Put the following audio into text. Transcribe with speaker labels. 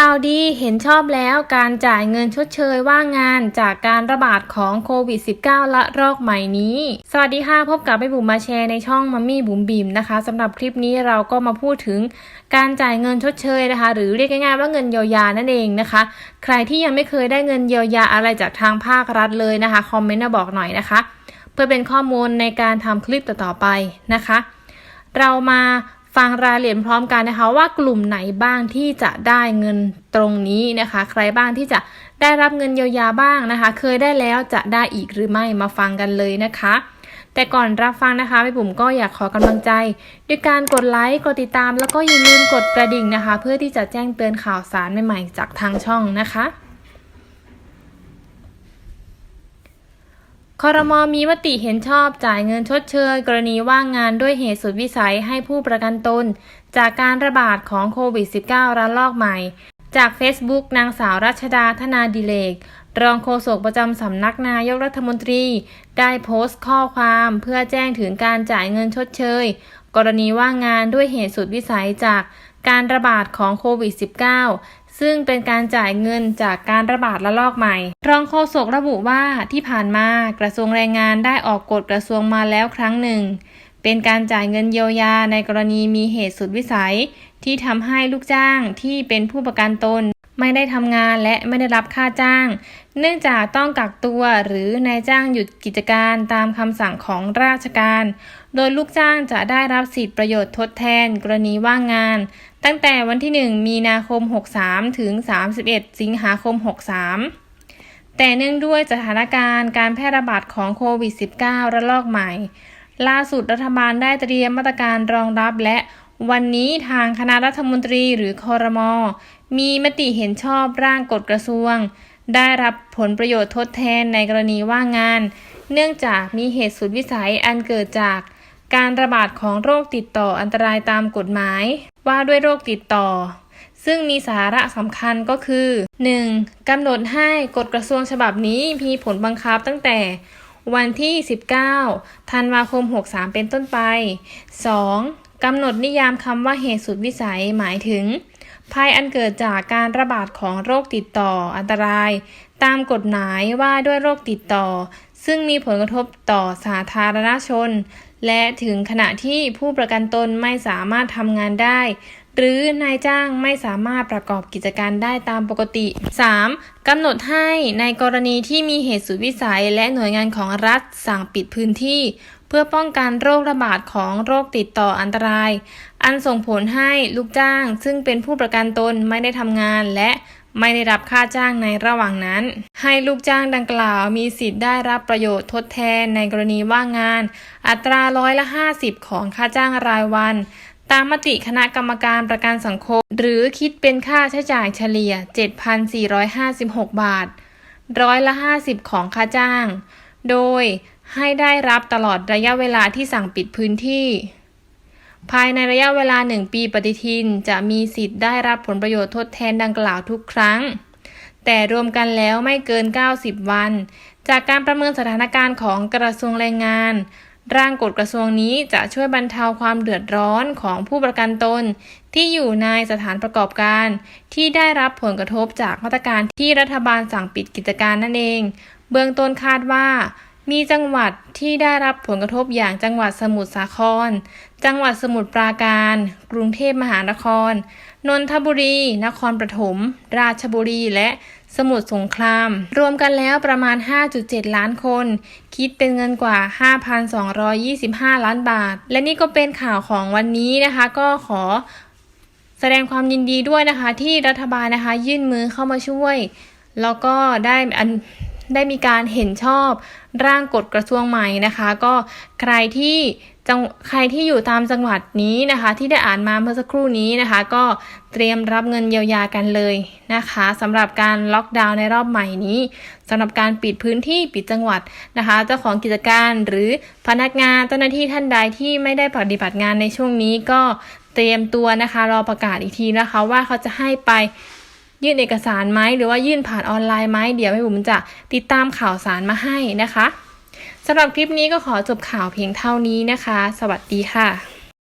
Speaker 1: ข่าวดีเห็นชอบแล้วการจ่ายเงินชดเชยว่างงานจากการระบาดของโควิด -19 ละรอกใหม่นี้ สวัสดีค่ะพบกับไปบุ๋มมาแชร์ในช่องมัมมี่บุ๋มบิมนะคะสำหรับคลิปนี้เราก็มาพูดถึงการจ่ายเงินชดเชยนะคะ หรือเรียกง่ายๆว่าเงินเยียวยานั่นเองนะคะ ใครที่ยังไม่เคยได้เงินเยียวยาอะไรจากทางภาครัฐเลยนะคะคอมเมนต์มาบอกหน่อยนะคะ เพื่อเป็นข้อมูลในการทำคลิปต่อๆไปนะคะ เรามา ฟังรายละเอียดพร้อมกันนะคะว่ากลุ่มไหนบ้างที่จะได้เงินตรงนี้นะคะ ใครบ้างที่จะได้รับเงินเยียวยาบ้างนะคะ เคยได้แล้วจะได้อีกหรือไม่มาฟังกันเลยนะคะ แต่ก่อนรับฟังนะคะพี่บุ๋มก็อยากขอกำลังใจ ด้วยการกดไลค์กดติดตาม แล้วก็อย่าลืมกดกระดิ่งนะคะ เพื่อที่จะแจ้งเตือนข่าวสารใหม่ๆจากทางช่องนะคะ คอ รมอมีมติเห็นชอบจ่ายเงินชดเชยกรณีว่างงานด้วยเหตุสุดวิสัยให้ผู้ประกันตน จากการระบาดของโควิด -19 ระลอกใหม่ จาก Facebook นางสาวรัชดาธนาดิเลก รองโฆษกประจำสำนักนายกรัฐมนตรี ได้โพสต์ข้อความเพื่อแจ้งถึงการจ่ายเงินชดเชย กรณีว่างงานด้วยเหตุสุดวิสัยจากการระบาดของโควิด -19 ซึ่งเป็นการจ่ายเงินจากการระบาดระลอกใหม่ รองโฆษกระบุว่าที่ผ่านมากระทรวงแรงงานได้ออกกฎกระทรวงมาแล้วครั้งหนึ่ง เป็นการจ่ายเงินเยียวยาในกรณีมีเหตุสุดวิสัย ที่ทำให้ลูกจ้างที่เป็นผู้ประกันตน ไม่ได้ทำงานและไม่ได้รับค่าจ้าง เนื่องจากต้องกักตัวหรือนายจ้างหยุดกิจการตามคำสั่งของราชการ โดยลูกจ้างจะได้รับสิทธิประโยชน์ทดแทนกรณีว่างงาน ตั้งแต่วันที่ 1 มีนาคม 63 ถึง 31 สิงหาคม 63 แต่เนื่องด้วยสถานการณ์การแพร่ระบาดของโควิด -19 ระลอกใหม่ ล่าสุดรัฐบาลได้เตรียมมาตรการรองรับและ วันนี้ทางคณะรัฐมนตรีหรือคอรมอมีมติเห็นชอบร่างกฎกระทรวง ได้รับผลประโยชน์ทดแทนในกรณีว่างงาน เนื่องจากมีเหตุสุดวิสัยอันเกิดจาก การระบาดของโรคติดต่ออันตรายตามกฎหมาย ว่าด้วยโรคติดต่อ ซึ่งมีสาระสำคัญก็คือ 1. กำหนดให้กฎกระทรวงฉบับนี้มีผลบังคับตั้งแต่วันที่ 19 ธันวาคม 63 เป็นต้นไป 2. กำหนดนิยามคำว่าเหตุสุดวิสัยหมายถึง ภัยอันเกิดจากการระบาดของโรคติดต่ออันตราย ตามกฎหมายว่าด้วยโรคติดต่อ ซึ่งมีผลกระทบต่อสาธารณชน และถึงขณะที่ผู้ประกันตนไม่สามารถทำงานได้ หรือนายจ้างไม่สามารถประกอบกิจการได้ตามปกติ 3. กำหนดให้ในกรณีที่มีเหตุสุดวิสัย และหน่วยงานของรัฐสั่งปิดพื้นที่ เพื่อป้องกันโรคระบาดของโรคติดต่ออันตราย อันส่งผลให้ลูกจ้าง ซึ่งเป็นผู้ประกันตนไม่ได้ทำงานและไม่ได้รับค่าจ้างในระหว่างนั้น ให้ลูกจ้างดังกล่าวมีสิทธิ์ได้รับประโยชน์ทดแทนในกรณีว่างงาน อัตราร้อยละ 50 ของค่าจ้างรายวัน ตามมติคณะกรรมการประกันสังคม หรือคิดเป็นค่าใช้จ่ายเฉลี่ย 7,456 บาท ร้อยละ 50 ของค่าจ้าง โดย ให้ได้รับตลอดระยะเวลาที่สั่งปิดพื้นที่ ภายในระยะเวลา 1 ปีปฏิทินจะมีสิทธิ์ได้รับผลประโยชน์ทดแทนดังกล่าวทุกครั้ง แต่รวมกันแล้วไม่เกิน 90 วัน จากการประเมินสถานการณ์ของกระทรวงแรงงาน ร่างกฎกระทรวงนี้จะช่วยบรรเทาความเดือดร้อนของผู้ประกันตน ที่อยู่ในสถานประกอบการ ที่ได้รับผลกระทบจากมาตรการที่รัฐบาลสั่งปิดกิจการนั่นเอง เบื้องต้นคาดว่า มีจังหวัดที่ได้รับผลกระทบอย่างจังหวัดสมุทรสาคร จังหวัดสมุทรปราการ กรุงเทพมหานคร นนทบุรี นครปฐม ราชบุรี และสมุทรสงคราม รวมกันแล้วประมาณ 5.7 ล้านคน คิดเป็นเงินกว่า 5,225 ล้านบาท และนี่ก็เป็นข่าวของวันนี้นะคะ ก็ขอแสดงความยินดีด้วยนะคะที่รัฐบาลนะคะยื่นมือเข้ามาช่วย แล้วก็ได้อัน ได้มีการเห็นชอบร่างกฎกระทรวงใหม่นะคะ ก็ใครที่จังใครที่อยู่ตามจังหวัดนี้นะคะ ที่ได้อ่านมาเมื่อสักครู่นี้นะคะ ก็เตรียมรับเงินเยียวยากันเลยนะคะสำหรับการล็อกดาวน์ในรอบใหม่นี้สำหรับการปิดพื้นที่ปิดจังหวัดนะคะ เจ้าของกิจการหรือพนักงานเจ้าหน้าที่ท่านใดที่ไม่ได้ปฏิบัติงานในช่วงนี้ก็เตรียมตัวนะคะ รอประกาศอีกทีนะคะ ว่าเขาจะให้ไป ยื่นเอกสารไหมหรือว่ายื่นผ่านออนไลน์ไหมเดี๋ยวให้ผมจะติดตามข่าวสารมาให้นะคะสำหรับคลิปนี้ก็ขอจบข่าวเพียงเท่านี้นะคะ สวัสดีค่ะ